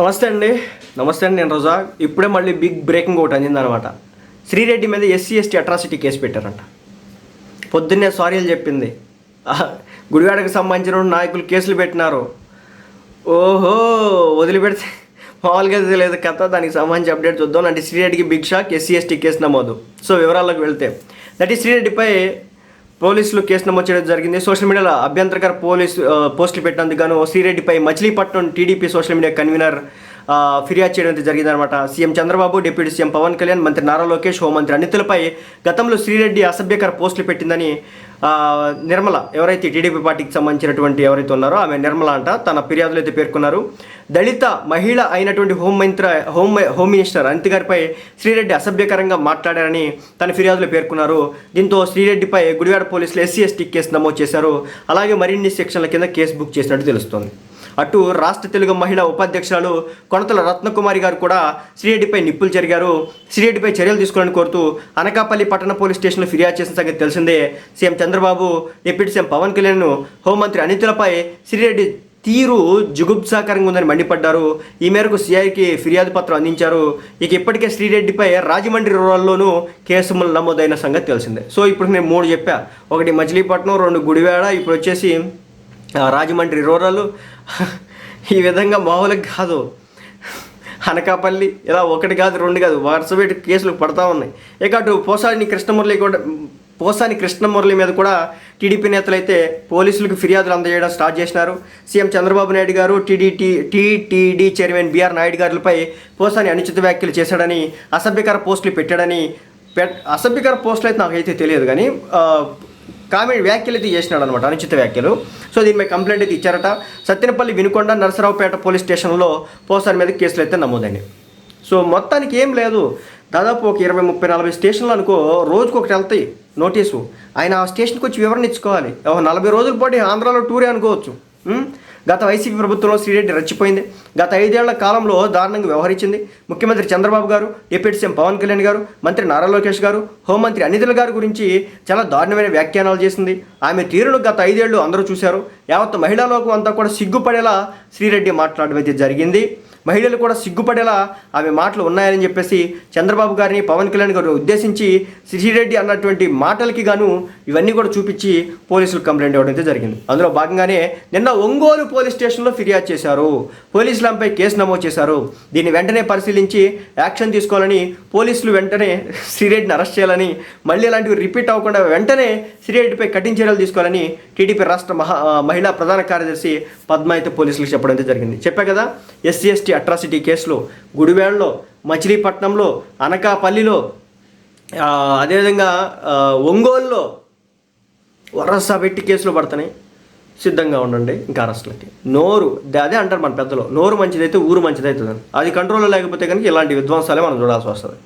నమస్తే అండి. నమస్తే అండి నేను రోజా. ఇప్పుడే మళ్ళీ బిగ్ బ్రేకింగ్ ఒకటి అందిందనమాట. శ్రీరెడ్డి మీద ఎస్సీ ఎస్టీ అట్రాసిటీ కేసు పెట్టారంట. పొద్దున్నే సారీలు చెప్పింది. గుడివాడకు సంబంధించిన నాయకులు కేసులు పెట్టినారు. ఓహో వదిలిపెడితే మామూలుగా తెలియదు కథ. దానికి సంబంధించి అప్డేట్ చూద్దాం. అంటే శ్రీరెడ్డికి big shock SC ST case నమోదు. సో వివరాల్లోకి వెళ్తే. దట్ ఈ శ్రీరెడ్డిపై పోలీసులు కేసు నమోదు చేయడం జరిగింది. సోషల్ మీడియాలో అభ్యంతరకర పోలీసు పోస్టులు పెట్టినందుకు గాను శ్రీరెడ్డిపై Machilipatnam TDP social media convener ఫిర్యాదు చేయడం అయితే జరిగిందనమాట CM Chandrababu deputy CM Pawan Kalyan మంత్రి నారా లోకేష్ హోంమంత్రి అనితులపై గతంలో శ్రీరెడ్డి అసభ్యకర పోస్టులు పెట్టిందని నిర్మల ఎవరైతే టీడీపీ పార్టీకి సంబంధించినటువంటి ఎవరైతే ఉన్నారో ఆమె నిర్మల అంట తన ఫిర్యాదులు అయితే పేర్కొన్నారు. దళిత మహిళ అయినటువంటి హోం మంత్రి హోమ్ హోమ్ మినిస్టర్ అనిత గారిపై శ్రీరెడ్డి అసభ్యకరంగా మాట్లాడారని తన ఫిర్యాదులో పేర్కొన్నారు. దీంతో శ్రీరెడ్డిపై గుడివాడ పోలీసులు ఎస్సీ ఎస్టీ కేసు నమోదు చేశారు. అలాగే మరిన్ని సెక్షన్ల కింద కేసు బుక్ చేసినట్టు తెలుస్తోంది. అటు రాష్ట్ర తెలుగు మహిళా ఉపాధ్యక్షురాలు కొనతల రత్నకుమారి గారు కూడా శ్రీరెడ్డిపై నిప్పులు జరిగారు. శ్రీరెడ్డిపై చర్యలు తీసుకోవాలని కోరుతూ అనకాపల్లి పట్టణ పోలీస్ స్టేషన్లో ఫిర్యాదు చేసిన సంగతి తెలిసిందే. CM Chandrababu deputy CM Pawan Kalyan హోంమంత్రి అనితులపై శ్రీరెడ్డి తీరు జుగుప్సాకరంగా ఉందని మండిపడ్డారు. ఈ మేరకు సిఐకి ఫిర్యాదు పత్రం అందించారు. ఇక ఇప్పటికే శ్రీరెడ్డిపై రాజమండ్రి రూరల్లోనూ కేసులు నమోదైన సంగతి తెలిసిందే. సో ఇప్పుడు నేను మూడు చెప్పా. ఒకటి మచిలీపట్నం రెండు గుడివాడ. ఇప్పుడు వచ్చేసి రాజమండ్రి రూరల్ ఈ విధంగా మామూలుగా కాదు. అనకాపల్లి ఇలా ఒకటి కాదు రెండు కాదు వరుస పెట్టి కేసులు పడతా ఉన్నాయి. ఇక అటు పోసాని కృష్ణమురళి కూడా పోసాని కృష్ణమురళి మీద కూడా టీడీపీ నేతలు అయితే పోలీసులకు ఫిర్యాదులు అందజేయడం స్టార్ట్ చేసినారు. CM Chandrababu Naidu garu TDT TTD chairman BR Naidu గారులపై Posani అనుచిత వ్యాఖ్యలు చేశాడని అసభ్యకర పోస్టులు పెట్టాడని పెట్ అసభ్యకర పోస్టులు అయితే నాకైతే తెలియదు కానీ కామెడీ వ్యాఖ్యలు అయితే చేసినాడు అనమాట అనుచిత వ్యాఖ్యలు. సో దీనిపై కంప్లైంట్ అయితే ఇచ్చారట. సత్యనపల్లి వినుకొండ నరసరావుపేట పోలీస్ స్టేషన్లో పోస్టర్ మీద కేసులు అయితే నమోదైనాయి. సో మొత్తానికి ఏం లేదు. దాదాపు ఒక ఇరవై ముప్పై నలభై స్టేషన్లు అనుకో రోజుకు ఒకటి వెళ్తాయి నోటీసు. ఆయన ఆ స్టేషన్కి వచ్చి వివరణ ఇచ్చుకోవాలి. నలభై రోజుల పాటు ఆంధ్రాలో టూరే అనుకోవచ్చు. గత వైసీపీ ప్రభుత్వంలో శ్రీరెడ్డి రచ్చిపోయింది. గత ఐదేళ్ళ కాలంలో దారుణంగా వ్యవహరించింది. ముఖ్యమంత్రి చంద్రబాబు గారు డిప్యూటీ సీఎం పవన్ కళ్యాణ్ గారు మంత్రి నారా లోకేష్ గారు హోంమంత్రి అనితుల గారి గురించి చాలా దారుణమైన వ్యాఖ్యానాలు చేసింది. ఆమె తీరును గత ఐదేళ్ళు అందరూ చూశారు. యావత్ మహిళా లోకం అంతా కూడా సిగ్గుపడేలా శ్రీరెడ్డి మాట్లాడడం అయితే జరిగింది. మహిళలు కూడా సిగ్గుపడేలా ఆమె మాటలు ఉన్నాయని చెప్పేసి చంద్రబాబు గారిని పవన్ కళ్యాణ్ గారిని ఉద్దేశించి శ్రీరెడ్డి అన్నటువంటి మాటలకి గాను ఇవన్నీ కూడా చూపించి పోలీసులు కంప్లైంట్ ఇవ్వడం అయితే జరిగింది. అందులో భాగంగానే నిన్న ఒంగోలు పోలీస్ స్టేషన్లో ఫిర్యాదు చేశారు. పోలీసులపై కేసు నమోదు చేశారు. దీన్ని వెంటనే పరిశీలించి యాక్షన్ తీసుకోవాలని పోలీసులు వెంటనే శ్రీరెడ్డిని అరెస్ట్ చేయాలని మళ్ళీ ఇలాంటివి రిపీట్ అవ్వకుండా వెంటనే శ్రీరెడ్డిపై కఠిన చర్యలు తీసుకోవాలని టీడీపీ రాష్ట్ర మహా మహిళా ప్రధాన కార్యదర్శి పద్మ అయితే పోలీసులకు చెప్పడం అయితే జరిగింది. చెప్పా కదా ఎస్సీ ఎస్టీ అట్రాసిటీ కేసులో గుడివేడలో మచిలీపట్నంలో అనకాపల్లిలో అదేవిధంగా ఒంగోలులో వరస పెట్టి కేసులు పడుతున్నాయి. సిద్ధంగా ఉండండి ఇంకా అరెస్టులకి నోరు అదే అంటారు మన పెద్దలు. నోరు మంచిదైతే ఊరు మంచిదవుతుందని అది కంట్రోల్లో లేకపోతే కనుక ఇలాంటి విధ్వంసాలే మనం చూడాల్సి వస్తుంది.